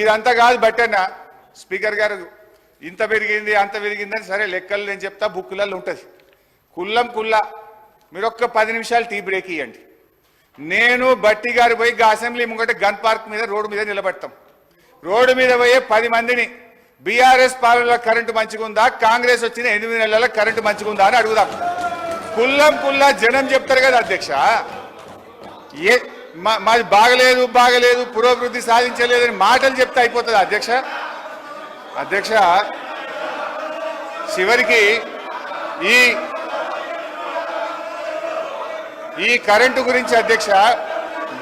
ఇదంతా కాదు బట్టన్న. స్పీకర్ గారు ఇంత పెరిగింది అంత పెరిగిందని సరే లెక్కలు నేను చెప్తా బుక్కులలో ఉంటుంది. కుల్లం కుల్ల మీరు ఒక్క పది నిమిషాలు టీ బ్రేక్ ఇవ్వండి నేను బట్టి గారు పోయి అసెంబ్లీ ముంగట గన్ పార్క్ మీద రోడ్డు మీద నిలబడతాం. రోడ్డు మీద పోయే పది మందిని బీఆర్ఎస్ పాలనలో కరెంటు మంచిగుందా కాంగ్రెస్ వచ్చిన ఎనిమిది నెలల కరెంటు మంచిగుందా అని అడుగుదాం. కుల్లం కుల్లా జనం చెప్తారు కదా అధ్యక్ష. ఏ మాది బాగలేదు బాగలేదు పురోభివృద్ధి సాధించలేదని మాటలు చెప్తే అయిపోతుంది అధ్యక్ష. అధ్యక్ష చివరికి ఈ ఈ కరెంటు గురించి అధ్యక్ష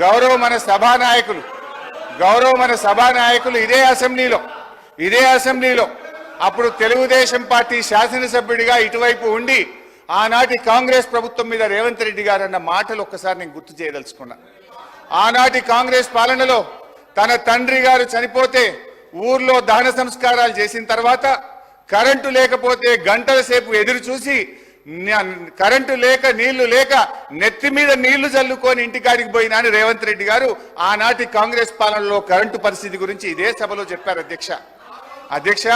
గౌరవ మన సభానాయకులు గౌరవ మన సభానాయకులు ఇదే అసెంబ్లీలో ఇదే అసెంబ్లీలో అప్పుడు తెలుగుదేశం పార్టీ శాసనసభ్యుడిగా ఇటువైపు ఉండి ఆనాటి కాంగ్రెస్ ప్రభుత్వం మీద రేవంత్ రెడ్డి గారు అన్న మాటలు ఒక్కసారి నేను గుర్తు చేయదలుచుకున్నాను ఆనాటి కాంగ్రెస్ పాలనలో తన తండ్రి గారు చనిపోతే ఊర్లో దహన సంస్కారాలు చేసిన తర్వాత కరెంటు లేకపోతే గంటల సేపు ఎదురు చూసి కరెంటు లేక నీళ్ళు లేక నెత్తి మీద నీళ్ళు చల్లుకొని ఇంటికాడికి పోయినా అని రేవంత్ రెడ్డి గారు ఆనాటి కాంగ్రెస్ పాలనలో కరెంటు పరిస్థితి గురించి ఇదే సభలో చెప్పారు అధ్యక్ష. అధ్యక్ష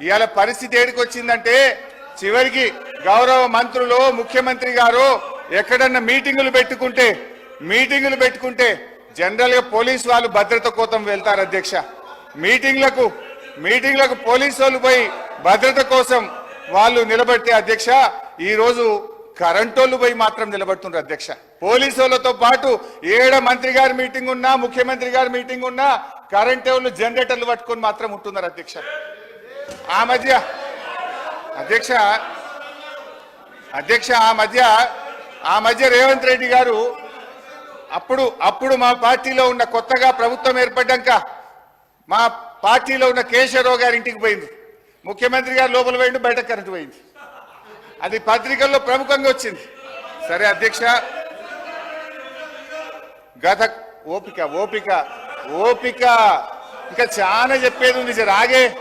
ఇవాళ పరిస్థితి ఏడికి వచ్చిందంటే చివరికి గౌరవ మంత్రులు ముఖ్యమంత్రి గారు ఎక్కడన్నా మీటింగులు పెట్టుకుంటే మీటింగులు పెట్టుకుంటే జనరల్గా పోలీస్ వాళ్ళు భద్రత కోసం వెళ్తారు అధ్యక్ష. మీటింగ్లకు మీటింగ్లకు పోలీసు వాళ్ళు పోయి భద్రత కోసం వాళ్ళు నిలబడితే అధ్యక్ష ఈ రోజు వాళ్ళు పోయి మాత్రం నిలబడుతున్నారు అధ్యక్ష. పోలీసు వాళ్ళతో పాటు ఏడ మంత్రి గారి మీటింగ్ ఉన్నా ముఖ్యమంత్రి గారి మీటింగ్ ఉన్నా కరెంట్ వాళ్ళు జనరేటర్లు పట్టుకొని మాత్రం ఉంటున్నారు అధ్యక్ష. ఆ మధ్య అధ్యక్ష అధ్యక్ష ఆ మధ్య ఆ మధ్య రేవంత్ రెడ్డి గారు అప్పుడు అప్పుడు మా పార్టీలో ఉన్న కొత్తగా ప్రభుత్వం ఏర్పడ్డాక మా పార్టీలో ఉన్న కేశవరావు గారి ఇంటికి పోయింది. ముఖ్యమంత్రి గారు లోపల పోయిండు బయట కరెంటు పోయింది. అది పత్రికల్లో ప్రముఖంగా వచ్చింది. సరే అధ్యక్ష. గత ఓపిక ఓపిక ఓపిక. ఇంకా చాలా చెప్పేది ఉంది సార్ ఆగే.